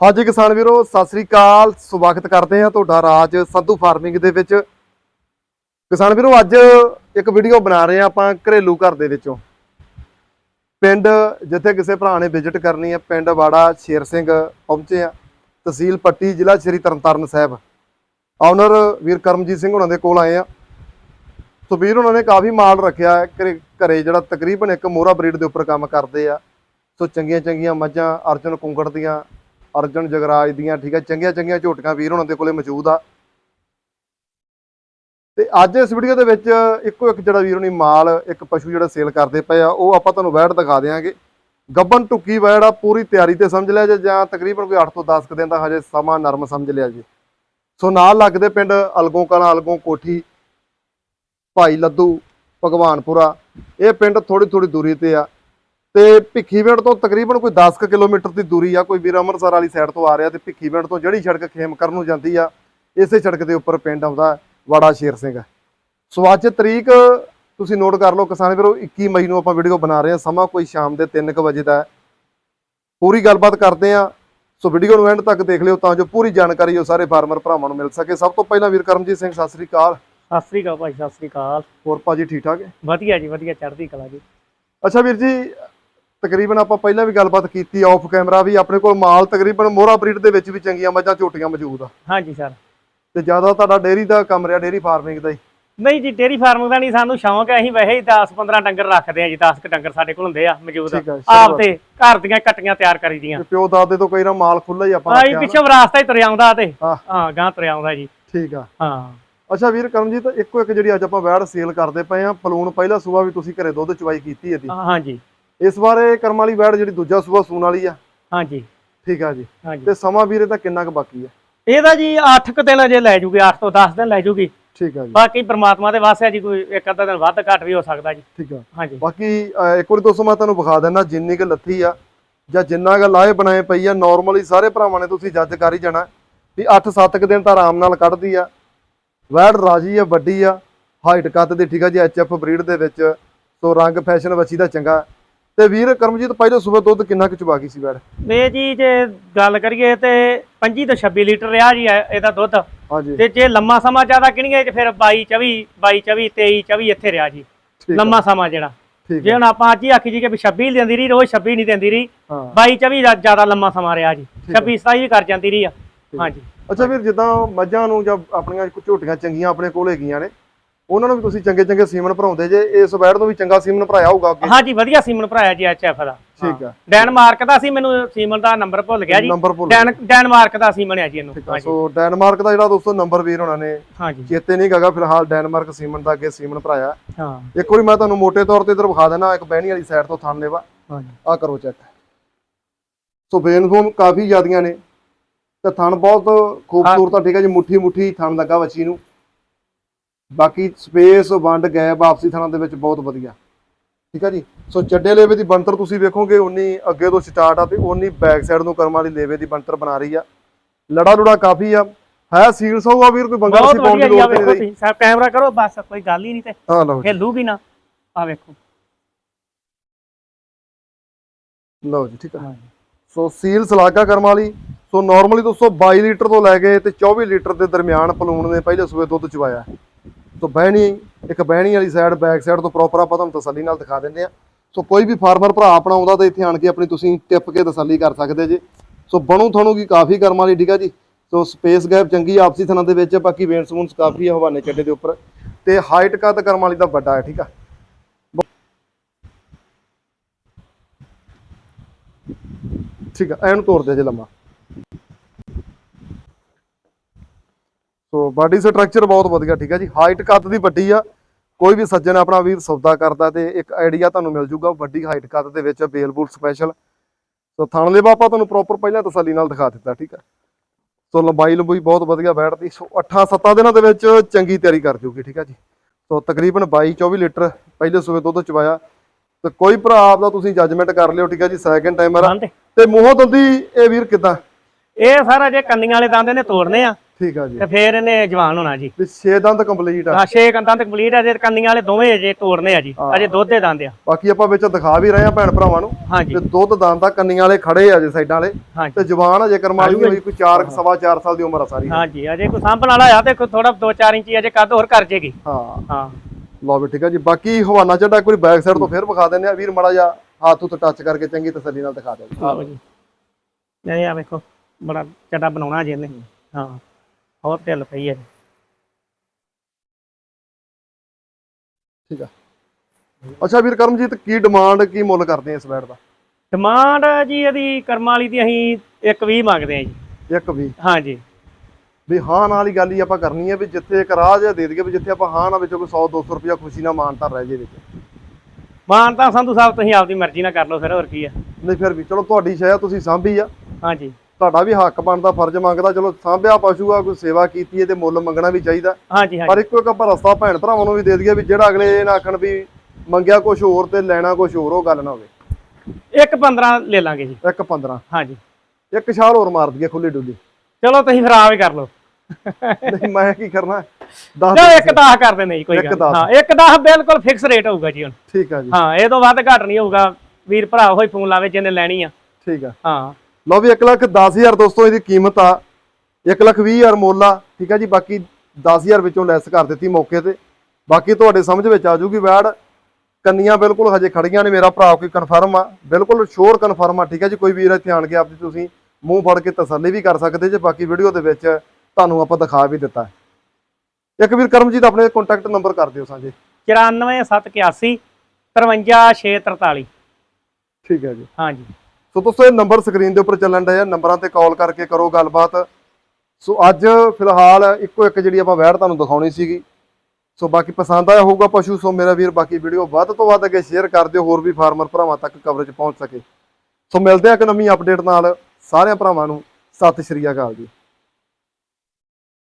ਹਾਂਜੀ ਕਿਸਾਨ ਵੀਰੋ, ਸਤਿ ਸ੍ਰੀ ਅਕਾਲ। ਸਵਾਗਤ ਕਰਦੇ ਹਾਂ ਤੁਹਾਡਾ ਰਾਜ ਸੰਧੂ ਫਾਰਮਿੰਗ ਦੇ ਵਿੱਚ। ਕਿਸਾਨ ਵੀਰੋ, ਅੱਜ ਇੱਕ ਵੀਡੀਓ ਬਣਾ ਰਹੇ ਹਾਂ ਆਪਾਂ ਘਰੇਲੂ ਘਰ ਦੇ ਵਿੱਚੋਂ। ਪਿੰਡ ਜਿੱਥੇ ਕਿਸੇ ਭਰਾ ਨੇ ਵਿਜ਼ਿਟ ਕਰਨੀ ਹੈ, ਪਿੰਡ ਵਾੜਾ ਸ਼ੇਰ ਸਿੰਘ ਪਹੁੰਚੇ ਆ ਤਹਿਸੀਲ ਪੱਟੀ, ਜ਼ਿਲ੍ਹਾ ਸ਼੍ਰੀ ਤਰਨਤਾਰਨ ਸਾਹਿਬ। ਆਨਰ ਵੀਰ ਕਰਮਜੀਤ ਸਿੰਘ ਉਹਨਾਂ ਦੇ ਕੋਲ ਆਏ ਆ ਸੋ ਵੀਰ, ਉਹਨਾਂ ਨੇ ਕਾਫੀ ਮਾਲ ਰੱਖਿਆ ਘਰੇ ਘਰੇ ਜਿਹੜਾ ਤਕਰੀਬਨ ਇੱਕ ਮੋਹਰਾ ਬਰੀਡ ਦੇ ਉੱਪਰ ਕੰਮ ਕਰਦੇ ਆ। ਸੋ ਚੰਗੀਆਂ ਚੰਗੀਆਂ ਮੱਝਾਂ, ਅਰਜਨ ਕੁੰਗੜ ਦੀਆਂ ਅਰਜਨ ਜਗਰਾਜ ਦੀਆਂ, ਠੀਕ ਹੈ, ਚੰਗੀਆਂ ਚੰਗੀਆਂ ਝੋਟੀਆਂ ਵੀਰ ਉਹਨਾਂ ਦੇ ਕੋਲੇ ਮੌਜੂਦ ਆ। ਤੇ ਅੱਜ ਇਸ ਵੀਡੀਓ ਦੇ ਵਿੱਚ ਇੱਕੋ ਇੱਕ ਜਿਹੜਾ ਵੀਰ ਹੁਣੀ ਮਾਲ, ਇੱਕ ਪਸ਼ੂ ਜਿਹੜਾ ਸੇਲ ਕਰਦੇ ਪਏ ਆ, ਉਹ ਆਪਾਂ ਤੁਹਾਨੂੰ ਵੈੜ ਦਿਖਾ ਦੇਵਾਂਗੇ ਗੱਬਨ ਟੁੱਕੀ ਵੈੜ ਆ, ਪੂਰੀ ਤਿਆਰੀ ਤੇ ਸਮਝ ਲਿਆ ਜੇ, ਜਾਂ ਤਕਰੀਬਨ ਕੋਈ 8 ਤੋਂ 10 ਕੁ ਦਿਨ ਦਾ ਹਜੇ ਸਮਾਂ ਨਰਮ ਸਮਝ ਲਿਆ ਜੀ। ਸੋ ਨਾਲ ਲੱਗਦੇ ਪਿੰਡ ਅਲਗੋਂ ਕਲਾਂ, ਅਲਗੋਂ ਕੋਠੀ, ਭਾਈ ਲੱਦੂ, ਭਗਵਾਨਪੁਰਾ, ਇਹ ਪਿੰਡ ਥੋੜੀ ਥੋੜੀ ਦੂਰੀ ਤੇ ਆ। ਤੇ ਭਿੱਖੀਵਿੰਡ ਤੋਂ ਤਕਰੀਬਨ ਕੋਈ 10 ਕੁ ਕਿਲੋਮੀਟਰ ਦੀ ਦੂਰੀ ਆ ਕੋਈ ਵੀਰ ਅੰਮ੍ਰਿਤਸਰ ਵਾਲੀ ਸਾਈਡ ਤੋਂ ਆ ਰਿਹਾ ਤੇ ਭਿੱਖੀਵਿੰਡ ਤੋਂ ਜਿਹੜੀ ਸੜਕ ਖੇਮਕਰ ਨੂੰ ਜਾਂਦੀ ਆ ਇਸੇ ਸੜਕ ਦੇ ਉੱਪਰ ਪਿੰਡ ਆਉਂਦਾ ਵਾੜਾ ਸ਼ੇਰ ਸਿੰਘ। ਸੋ ਅੱਜ ਤਰੀਕ ਤੁਸੀਂ ਨੋਟ ਕਰ ਲਓ ਕਿਸਾਨ ਵੀਰੋ 21 ਮਈ ਨੂੰ ਆਪਾਂ ਵੀਡੀਓ ਬਣਾ ਰਹੇ ਹਾਂ ਸਮਾਂ ਕੋਈ ਸ਼ਾਮ ਦੇ 3:00 ਵਜੇ ਦਾ ਪੂਰੀ ਗੱਲਬਾਤ ਕਰਦੇ ਆ ਸੋ ਵੀਡੀਓ ਨੂੰ ਐਂਡ ਤੱਕ ਦੇਖ ਲਿਓ ਤਾਂ ਜੋ ਪੂਰੀ ਜਾਣਕਾਰੀ ਉਹ ਸਾਰੇ ਫਾਰਮਰ ਭਰਾਵਾਂ ਨੂੰ ਮਿਲ ਸਕੇ। ਸਭ ਤੋਂ ਪਹਿਲਾਂ ਵੀਰ ਕਰਮਜੀਤ ਸਿੰਘ ਸਤਿ ਸ੍ਰੀ ਅਕਾਲ। ਸਤਿ ਸ੍ਰੀ ਅਕਾਲ ਭਾਈ ਸਤਿ ਸ੍ਰੀ ਅਕਾਲ। ਹੋਰ ਭਾਜੀ ਠੀਕ ਠਾਕ ਹੈ? ਵਧੀਆ ਜੀ ਵਧੀਆ ਚੜ੍ਹਦੀ ਕਲਾ ਜੀ। ਅੱਛਾ ਵੀਰ ਜੀ ਤਕਰੀਬਨ ਆਪਾਂ ਪਹਿਲਾਂ ਵੀ ਗੱਲਬਾਤ ਕੀਤੀ ਆਫ ਕੈਮਰਾ ਵੀ ਆਪਣੇ ਕੋਲ ਮਾਲ ਤਕਰੀਬਨ ਮੋਹਰਾ ਬਰੀਡ ਦੇ ਵਿੱਚ ਵੀ ਚੰਗੀਆਂ ਮੱਝਾਂ ਝੋਟੀਆਂ ਮੌਜੂਦ ਆ। ਹਾਂਜੀ ਸਰ। ਤੇ ਜ਼ਿਆਦਾ ਤੁਹਾਡਾ ਡੇਅਰੀ ਦਾ ਕੰਮ ਰਿਹਾ ਡੇਅਰੀ ਫਾਰਮਿੰਗ ਦਾ ਹੀ। ਨਹੀਂ ਜੀ ਡੇਰੀ ਫਾਰਮਿੰਗ ਦਾ ਨਹੀਂ ਸਾਨੂੰ ਸ਼ੌਂਕ ਹੈ ਅਸੀਂ ਵੈਸੇ ਹੀ 10 15 ਡੰਗਰ ਰੱਖਦੇ ਆ ਜੀ 10 ਕ ਡੰਗਰ ਸਾਡੇ ਕੋਲ ਹੁੰਦੇ ਆ ਮੌਜੂਦ ਆਪ। ਤੇ ਘਰ ਦੀਆਂ ਕੱਟੀਆਂ ਤਿਆਰ ਕਰੀ ਦੀਆਂ। ਤੇ ਪਿਓ ਦਾਦੇ ਤੋਂ ਕਈ ਨਾ ਮਾਲ ਖੁੱਲਾ ਹੀ ਆਪਾਂ ਹਾਂ ਜੀ। ਪਿੱਛੋਂ ਵਿਰਾਸਤਾ ਹੀ ਤੁਰਿਆ ਆਉਂਦਾ ਤੇ। ਹਾਂ। ਗਾਂ ਤੁਰਿਆ ਆਉਂਦਾ ਜੀ। ਠੀਕ ਆ। ਹਾਂ। ਅੱਛਾ ਵੀਰ ਕਰਮਜੀਤ ਇੱਕੋ ਇੱਕ ਜਿਹੜੀ ਅੱਜ ਆਪਾਂ ਵੈੜ ਸੇਲ ਕਰਦੇ ਪਏ ਆ ਪਲੂਣ ਪਹਿਲਾ ਸੂਆ ਵੀ ਤੁਸੀਂ ਘਰੇ ਦੁੱਧ ਚਵਾਈ ਕੀਤੀ ਇਹਦੀ। ਹਾਂ, ਹਾਂਜੀ ਇਸ ਵਾਰੇ ਕਰਮ ਵਾਲੀ ਵੈੜ ਜਿਹੜੀ ਦੂਜਾ ਸੂਆ ਸੂਣ ਵਾਲੀ ਆ। ਹਾਂਜੀ। ਠੀਕ ਆ ਜੀ। ਹਾਂਜੀ। ਤੇ ਸਮਾਂ ਵੀਰੇ ਦਾ ਕਿੰਨਾ ਕੁ ਬਾਕੀ ਆ? ਇਹਦਾ ਜੀ 8 ਕ ਦਿਨ ਅਜੇ ਲੈ ਜੂਗੀ 8 ਤੋਂ 10 ਦਿਨ ਲੈ ਜੂਗੀ। ਠੀਕ ਆ ਜੀ। ਬਾਕੀ ਪ੍ਰਮਾਤਮਾ ਦੇ ਵਾਸਤੇ ਜੀ ਕੋਈ ਇੱਕ ਅੱਧਾ ਦਿਨ ਵੱਧ ਘੱਟ ਵੀ ਹੋ ਸਕਦਾ ਜੀ। ਠੀਕ ਆ। ਹਾਂਜੀ। ਬਾਕੀ ਇੱਕ ਵਾਰੀ ਦੋਸਤੋ ਮੈਂ ਤੁਹਾਨੂੰ ਵਿਖਾ ਦਿੰਦਾ ਜਿੰਨੀ ਕੁ ਲੱਥੀ ਆ ਜਾਂ ਜਿੰਨਾ ਕੁ ਲਾਏ ਬਣਾਏ ਪਈ ਆ ਨਾਰਮਲੀ ਸਾਰੇ ਭਰਾਵਾਂ ਨੇ ਤੁਸੀਂ ਜੱਜ ਕਰ ਹੀ ਜਾਣਾ ਵੀ 8-7 ਕੁ ਦਿਨ ਤਾਂ ਆਰਾਮ ਨਾਲ ਕੱਢਦੀ ਆ। ਵੈੜ ਰਾਜੀ ਆ ਵੱਡੀ ਆ ਹਾਈਟ ਕੱਦ ਦੀ ਠੀਕ ਆ ਜੀ ਐਚਐਫ ਬਰੀਡ ਦੇ ਵਿੱਚ। ਸੋ ਰੰਗ ਫੈਸ਼ਨ ਵੱਛੀ ਦਾ ਚੰਗਾ। ਤੇ ਵੀਰ ਕਰਮਜੀਤ ਪਹਿਲੇ ਸਵੇਰ ਦੁੱਧ ਕਿੰਨਾ ਕੁ ਚਵਾ ਗਈ ਸੀ ਵੈੜ ਇਹ ਜੀ ਜੇ ਗੱਲ ਕਰੀਏ ਤੇ 25 ਤੋਂ 26 ਲੀਟਰ ਰਿਹਾ ਜੀ ਇਹ- ਇਹਦਾ ਦੁੱਧ। ਹਾਂਜੀ। ਤੇ ਜੇ ਲੰਮਾ ਸਮਾਂ ਜ਼ਿਆਦਾ ਕਿਣਗੇ ਤੇ ਫਿਰ 22 24 22 24 23 24 ਇੱਥੇ ਰਿਹਾ ਜੀ। ਲੰਮਾ ਸਮਾਂ ਜਿਹੜਾ। ਜੇ ਹੁਣ ਆਪਾਂ ਅੱਜ ਹੀ ਆਖੀ ਜੀ ਕਿ ਵੀ 26 ਲੈਂਦੀ ਰਹੀ ਰੋਜ਼ 26 ਨਹੀਂ ਦਿੰਦੀ ਰਹੀ ਹਾਂ। 22 24 ਦਾ ਜ਼ਿਆਦਾ ਲੰਮਾ ਸਮਾਂ ਰਿਹਾ ਜੀ। ਠੀਕ ਆ। 26 27 ਵੀ ਕਰ ਜਾਂਦੀ ਰਹੀ ਆ। ਹਾਂਜੀ। ਅੱਛਾ ਵੀਰ ਜਿੱਦਾਂ ਮੱਝਾਂ ਨੂੰ ਜਾਂ ਆਪਣੀਆਂ ਕੁਝ ਝੋਟੀਆਂ ਚੰਗੀਆਂ ਆਪਣੇ ਕੋਲ ਹੈਗੀਆਂ ਨੇ ਉਹਨਾਂ ਨੂੰ ਵੀ ਤੁਸੀਂ ਚੰਗੇ ਚੰਗੇ ਸੀਮਨ ਭਰਾਉਂਦੇ ਜੇ ਇਸ ਵੈੜ ਨੂੰ ਵੀ ਚੰਗਾ ਸੀਮਨ ਭਰਾਇਆ ਹੋਊਗਾ ਅੱਗੇ। ਹਾਂਜੀ ਵਧੀਆ ਸੀਮਨ ਭਰਾਇਆ ਜੀ ਐਚਐਫ ਦਾ। ਠੀਕ ਆ। ਡੈਨਮਾਰਕ ਦਾ ਸੀ ਮੈਨੂੰ ਸੀਮਨ ਦਾ ਨੰਬਰ ਭੁੱਲ ਗਿਆ ਜੀ। ਨੰਬਰ ਭੁੱਲ ਡੈਨ ਡੈਨਮਾਰਕ ਦਾ ਸੀਮਨ ਹੈ ਜੀ ਇਹਨੂੰ। ਸੋ ਡੈਨਮਾਰਕ ਦਾ ਜਿਹੜਾ ਦੋਸਤੋ ਨੰਬਰ ਵੀਰ ਉਹਨਾਂ ਨੇ ਹਾਂਜੀ। ਚੇਤੇ ਨਹੀਂ ਹੈਗਾ ਫਿਲਹਾਲ ਡੈਨਮਾਰਕ ਸੀਮਨ ਦਾ ਅੱਗੇ ਸੀਮਨ ਭਰਾਇਆ। ਹਾਂ। ਇੱਕ ਵਾਰੀ ਮੈਂ ਤੁਹਾਨੂੰ ਮੋٹے ਤੌਰ ਤੇ ਇਧਰ ਵਿਖਾ ਦੇਣਾ ਇੱਕ ਬਹਿਣੀ ਵਾਲੀ ਸਾਈਡ ਤੋਂ ਥਣ ਲੈਵਾ। ਹਾਂਜੀ। ਆ ਕਰੋ ਚੈੱਕ ਸੋ ਬੇਨਫੋਮ ਕਾਫੀ ਜ਼ਿਆਦੀਆਂ ਨੇ। ਤੇ ਥਣ ਬਹੁਤ ਖੂਬਸੂਰਤ ਆ ਠੀਕ ਹੈ ਜੀ ਮੁੱਠੀ ਮੁੱਠੀ ਥਣ ਲੱਗਾ ਬੱਚੀ ਨੂੰ। ਬਾਕੀ ਸਪੇਸ ਵੰਡ ਗੈਪ ਆਪਸੀ ਥਣਾਂ ਦੇ ਵਿੱਚ ਬਹੁਤ ਵਧੀਆ। ਠੀਕ ਹੈ ਜੀ? ਸੋ ਚੱਡੇ ਲੇਵੇ ਦੀ ਬਣਤਰ ਤੁਸੀਂ ਵੇਖੋਗੇ ਉਨੀ ਅੱਗੇ ਤੋਂ ਸਟਾਰਟ ਆ ਤੇ ਉਨੀ ਬੈਕ ਸਾਈਡ ਨੂੰ ਕਰਮ ਵਾਲੀ ਲੇਵੇ ਦੀ ਬਣਤਰ ਬਣਾ ਰਹੀ ਆ। ਲੜਾ ਲੁੜਾ ਕਾਫੀ ਆ। ਹੈ ਸੀਲ ਸੋ ਆ ਵੀਰ? ਕੋਈ ਬੰਗਾ ਸੀ ਪਾਉਣ ਦੀ ਲੋੜ ਨਹੀਂ ਕੈਮਰਾ ਕਰੋ ਬਸ ਕੋਈ ਗੱਲ ਹੀ ਨਹੀਂ ਤੇ। ਹਾਂ ਲਓ ਨਾ। ਆ ਵੇਖੋ। ਲਓ ਜੀ ਠੀਕ ਹਾਂਜੀ ਸੋ ਸੀਲ ਸਲਾਗਾ ਕਰਮ ਵਾਲੀ। ਸੋ ਨਾਰਮਲੀ ਦੋਸਤੋ 22 ਲੀਟਰ ਤੋਂ ਲੈ ਕੇ ਤੇ 24 ਲੀਟਰ ਦੇ ਦਰਮਿਆਨ ਪਲੂਣ ਨੇ ਪਹਿਲੇ ਸੂਏ ਦੁੱਧ ਚਵਾਇਆ। ਸੋ ਬਹਿਣੀ, ਇੱਕ ਬਹਿਣੀ ਵਾਲੀ ਸਾਈਡ ਬੈਕ ਸਾਈਡ ਤੋਂ ਪ੍ਰੋਪਰ ਆਪਾਂ ਤੁਹਾਨੂੰ ਤਸੱਲੀ ਨਾਲ ਦਿਖਾ ਦਿੰਦੇ ਆ ਸੋ ਕੋਈ ਵੀ ਫਾਰਮਰ ਭਰਾ ਆਪਣਾ ਆਉਂਦਾ ਤਾਂ ਇੱਥੇ ਆਣ ਕੇ ਆਪਣੀ ਤੁਸੀਂ ਟਿੱਪ ਕੇ ਤਸੱਲੀ ਕਰ ਸਕਦੇ ਜੇ। ਸੋ ਬਣੂ ਤੁਹਾਨੂੰ ਕੀ ਕਾਫੀ ਕਰਮ ਵਾਲੀ, ਠੀਕ ਆ ਜੀ? ਸੋ ਸਪੇਸ ਗੈਪ ਚੰਗੀ ਆ ਆਪਸੀ ਥਣਾਂ ਦੇ ਵਿੱਚ, ਬਾਕੀ ਵੇਨਸ ਸਮੂਨਸ ਕਾਫੀ ਆ ਹਵਾਨੇ ਚੱਡੇ ਦੇ ਉੱਪਰ। ਤੇ ਹਾਈਟ ਕੱਦ ਕਰਮ ਵਾਲੀ ਦਾ ਵੱਡਾ ਹੈ, ਠੀਕ ਆ? ਠੀਕ ਆ, ਐਨ ਤੋਰਦੇ ਜੇ ਲੰਮਾ। ਸੋ ਬਾਡੀ ਸਟਰਕਚਰ ਬਹੁਤ ਵਧੀਆ ਠੀਕ ਹੈ ਜੀ। ਹਾਈਟ ਕੱਦ ਦੀ ਵੱਡੀ ਆ। ਕੋਈ ਵੀ ਸੱਜਣ ਆਪਣਾ ਵੀਰ ਸੌਦਾ ਕਰਦਾ ਤੇ ਇੱਕ ਆਈਡੀਆ ਤੁਹਾਨੂੰ ਮਿਲ ਜੂਗਾ ਵੱਡੀ ਹਾਈਟ ਕੱਦ ਦੇ ਵਿੱਚ ਬੇਲਬੂਲ ਸਪੈਸ਼ਲ ਸੋ ਥਣ ਲੇਵਾ ਆਪਾਂ ਤੁਹਾਨੂੰ ਪ੍ਰੋਪਰ ਪਹਿਲਾਂ ਤਸੱਲੀ ਨਾਲ ਦਿਖਾ ਦਿੱਤਾ ਠੀਕ ਹੈ ਸੋ ਲੰਬਾਈ ਲੰਬੂਈ ਬਹੁਤ ਵਧੀਆ ਬੈਠਦੀ। ਸੋ 8-7 ਦਿਨਾਂ ਦੇ ਵਿੱਚ ਚੰਗੀ ਤਿਆਰੀ ਕਰ ਜੂਗੀ ਠੀਕ ਹੈ ਜੀ। ਸੋ ਤਕਰੀਬਨ 22-24 ਲੀਟਰ ਪਹਿਲੇ ਸੂਏ ਦੁੱਧ ਚਵਾਇਆ। ਤੇ ਕੋਈ ਭਰਾ ਆਪਦਾ ਤੁਸੀਂ ਜੱਜਮੈਂਟ ਕਰ ਲਿਓ ਠੀਕ ਹੈ ਜੀ ਸੈਕਿੰਡ ਟਾਈਮਰ ਤੇ। ਮੂੰਹੋਂ ਦੰਦੀ ਇਹ ਵੀਰ ਕਿਦਾਂ? ਇਹ ਸਾਰਾ ਜੇ ਕੰਨੀਆਂ ਵਾਲੇ ਦੰਦ ਨੇ ਤੋੜਨੇ ਆ। ਠੀਕ ਆ ਜੀ। ਤੇ ਫੇਰ ਇਹਨੇ ਜਵਾਨ ਹੋਣਾ ਜੀ। ਵੀ 6 ਦੰਦ ਕੰਪਲੀਟ ਆ। ਆ ਛੇ ਕੰਦਾਂ ਤੇ ਕੰਪਲੀਟ ਆ ਜੇ ਕੰਨੀਆਂ ਵਾਲੇ ਦੋਵੇਂ ਅਜੇ ਤੋੜਨੇ ਆ ਜੀ। ਹਾਂ। ਅਜੇ ਦੁੱਧ ਦੰਦ ਆ। ਬਾਕੀ ਆਪਾਂ ਵਿੱਚ ਦਿਖਾ ਵੀ ਰਹੇ ਆ ਭੈਣ ਭਰਾਵਾਂ ਨੂੰ ਹਾਂਜੀ ਤੇ ਦੁੱਧ ਦੰਦ ਤਾਂ ਕੰਨੀਆਂ ਵਾਲੇ ਖੜੇ ਆ ਜੇ ਸਾਈਡਾਂ ਵਾਲੇ। ਤੇ ਜਵਾਨ ਅਜੇ ਕਰਮਾਲੀ ਹੋਈ ਕੋਈ 4 ਸਵਾ 4 ਸਾਲ ਦੀ ਉਮਰ ਆ ਸਾਰੀ। ਹਾਂਜੀ ਅਜੇ ਕੋਈ ਸਾਂਭਣ ਵਾਲਾ ਆ ਤੇ ਥੋੜਾ 2-4 ਇੰਚੀ ਅਜੇ ਕੱਦ ਹੋਰ ਕਰ ਜੇਗੀ। ਹਾਂ। ਹਾਂ। ਲਓ ਵੀ ਠੀਕ ਆ ਜੀ ਬਾਕੀ ਹਵਾਨਾ ਚੱਡਾ ਵਾਰੀ ਬੈਕ ਸਾਈਡ ਤੋਂ ਫੇਰ ਵਿਖਾ ਦਿੰਦੇ ਆ। ਵੀਰ ਮੜਾ ਜਾ ਹੱਥ ਉੱਤੇ ਟੱਚ ਕਰਕੇ ਚੰਗੀ ਤਸੱਲੀ ਨਾਲ ਦਿਖਾ ਦਿਓ। ਜੀ। ਇਹ ਆ ਵੇਖੋ ਬੜਾ ਚੱਡਾ ਬਣਾਉਣਾ ਜੀ ਇਹਨੇ। ਹਾਂ। ਹੋਰ ਢਿੱਲ ਪਈ ਹੈ। ਜੀ। ਠੀਕ ਆ। ਅੱਛਾ ਵੀਰ ਕਰਮਜੀਤ ਕੀ ਡਿਮਾਂਡ ਕੀ ਮੁੱਲ ਕਰਦੇ ਆ ਇਸ ਬੈਟ ਦਾ? ਡਿਮਾਂਡ ਜੀ ਇਹਦੀ ਕਰਮਾਂ ਵਾਲੀ ਦੀ ਅਸੀਂ 120 ਮੰਗਦੇ ਆ ਜੀ। ਇੱਕ ਵੀ ਹਾਂਜੀ ਵੀ ਹਾਂ ਨਾਲ ਹੀ ਗੱਲ ਹੀ ਆਪਾਂ ਕਰਨੀ ਹੈ ਵੀ ਜਿੱਥੇ ਇੱਕ ਰਾਹ ਜਿਹਾ ਦੇ ਦਈਏ ਵੀ ਜਿੱਥੇ ਆਪਾਂ ਹਾਂ ਨਾ ਵਿੱਚੋਂ ਕੋਈ 100 200 ਰੁਪਇਆ ਖੁਸ਼ੀ ਨਾਲ ਮਾਨਤਾ ਰਹਿ ਜੇ ਵਿੱਚ। ਮਾਨ ਤਾਂ ਸੰਧੂ ਸਾਹਿਬ ਤੁਸੀਂ ਆਪਦੀ ਮਰਜ਼ੀ ਨਾਲ ਕਰ ਲਓ ਫਿਰ ਹੋਰ ਕੀ ਆ। ਨਹੀਂ ਫਿਰ ਵੀ ਚਲੋ ਤੁਹਾਡੀ ਸ਼ਾਇ ਤੁਸੀਂ ਸਾਂਭੀ ਆ। ਹਾਂਜੀ ਤੁਹਾਡਾ ਵੀ ਹੱਕ ਬਣਦਾ ਫਰਜ਼ ਮੰਗਦਾ ਚਲੋ ਸਾਂਭਿਆ ਪਸ਼ੂ ਆ ਕੋਈ ਸੇਵਾ ਕੀਤੀ ਹੈ ਤੇ ਮੁੱਲ ਮੰਗਣਾ ਵੀ ਚਾਹੀਦਾ। ਹਾਂਜੀ ਹਾਂਜੀ। ਪਰ ਇੱਕੋ ਇੱਕ ਆਪਾਂ ਰਸਤਾ ਭੈਣ ਭਰਾਵਾਂ ਨੂੰ ਵੀ ਦੇ ਦਈਏ ਵੀ ਜਿਹੜਾ ਅਗਲੇ ਇਹ ਨਾ ਆਖਣ ਵੀ ਮੰਗਿਆ ਕੁਝ ਹੋਰ ਤੇ ਲੈਣਾ ਕੁਝ ਹੋਰ ਉਹ ਗੱਲ ਨਾ ਹੋਵੇ। ਇੱਕ 15 ਲੈ ਲਾਂਗੇ ਜੀ। ਇੱਕ 15 ਹਾਂਜੀ। ਇੱਕ ਛਾਲ ਹੋਰ ਮਾਰ ਦਈਏ ਖੁੱਲੀ ਡੁੱਲੀ। ਚਲੋ ਤੁਸੀਂ ਫਿਰ ਹੀ ਕਰ ਲਓ। ਨਹੀਂ ਮੈਂ ਕੀ ਕਰਨਾ? 10 ਚਲੋ ਇੱਕ 10 ਕਰ ਦਿੰਦੇ ਜੀ ਕੋਈ ਗੱਲ। ਹਾਂ ਇੱਕ 10 ਬਿਲਕੁਲ ਫਿਕਸ ਰੇਟ ਹੋਊਗਾ ਜੀ ਹੁਣ। ਠੀਕ ਆ ਜੀ। ਹਾਂ ਇਹ ਤੋਂ ਵੱਧ ਘੱਟ ਨਹੀਂ ਹੋਊਗਾ। ਵੀਰ ਭਰਾ ਹੋਈ ਫੋਨ ਲਾਵੇ ਜਿਹਨੇ ਲੈਣੀ ਆ। ਠੀਕ ਆ। ਹਾਂ। ਲਓ ਵੀ 1 ਲੱਖ 10000 ਦੋਸਤੋ ਇਹਦੀ ਕੀਮਤ ਆ। 1 ਲੱਖ 20000 ਮੁੱਲ ਆ ਠੀਕ ਆ ਜੀ ਬਾਕੀ 10000 ਵਿੱਚੋਂ ਲੈਸ ਕਰ ਦਿੱਤੀ ਮੌਕੇ ਤੇ। ਬਾਕੀ ਤੁਹਾਡੇ ਸਮਝ ਵਿੱਚ ਆ ਜੂਗੀ ਵੈੜ ਕੰਨੀਆਂ ਬਿਲਕੁਲ ਹਜੇ ਖੜੀਆਂ ਨੇ ਮੇਰਾ ਭਰਾ ਕੋਈ ਕਨਫਰਮ ਆ ਬਿਲਕੁਲ ਸ਼ੋਰ ਕਨਫਰਮ ਆ ਠੀਕ ਆ ਜੀ ਕੋਈ ਵੀਰ ਇੱਥੇ ਆਣ ਕੇ ਆਪਦੀ ਤੁਸੀਂ ਮੂੰਹ ਫੜ ਕੇ ਤਸੱਲੀ ਵੀ ਕਰ ਸਕਦੇ ਜੇ ਬਾਕੀ ਵੀਡੀਓ ਦੇ ਵਿੱਚ ਤੁਹਾਨੂੰ ਆਪਾਂ ਦਿਖਾ ਵੀ ਦਿੱਤਾ। ਇੱਕ ਵੀਰ ਕਰਮਜੀਤ ਆਪਣੇ ਕੰਟੈਕਟ ਨੰਬਰ ਕਰ ਦਿਓ ਸਾਂਝੇ। 94781 53643 ਠੀਕ ਹੈ ਜੀ। ਹਾਂਜੀ। ਸੋ ਦੋਸਤੋ, ਇਹ ਨੰਬਰ ਸਕਰੀਨ ਦੇ ਉੱਪਰ ਚੱਲਣ ਡਿਆ ਨੰਬਰਾਂ ਤੇ ਕਾਲ ਕਰਕੇ ਕਰੋ ਗੱਲਬਾਤ। ਸੋ ਅੱਜ ਫਿਲਹਾਲ ਇੱਕੋ ਇੱਕ ਜਿਹੜੀ ਆਪਾਂ ਵੈੜ ਤੁਹਾਨੂੰ ਦਿਖਾਉਣੀ ਸੀਗੀ। ਸੋ ਬਾਕੀ ਪਸੰਦ ਆਇਆ ਹੋਊਗਾ ਪਸ਼ੂ, ਸੋ ਮੇਰਾ ਵੀਰ ਬਾਕੀ ਵੀਡੀਓ ਵੱਧ ਤੋਂ ਵੱਧ ਅੱਗੇ ਸ਼ੇਅਰ ਕਰ ਦਿਓ, ਹੋਰ ਵੀ ਫਾਰਮਰ ਭਰਾਵਾਂ ਤੱਕ ਕਵਰੇਜ ਪਹੁੰਚ ਸਕੇ। ਸੋ ਮਿਲਦੇ ਆ ਇੱਕ ਨਵੀਂ ਅਪਡੇਟ ਨਾਲ। ਸਾਰਿਆਂ ਭਰਾਵਾਂ ਨੂੰ ਸਤਿ ਸ਼੍ਰੀ ਅਕਾਲ ਜੀ।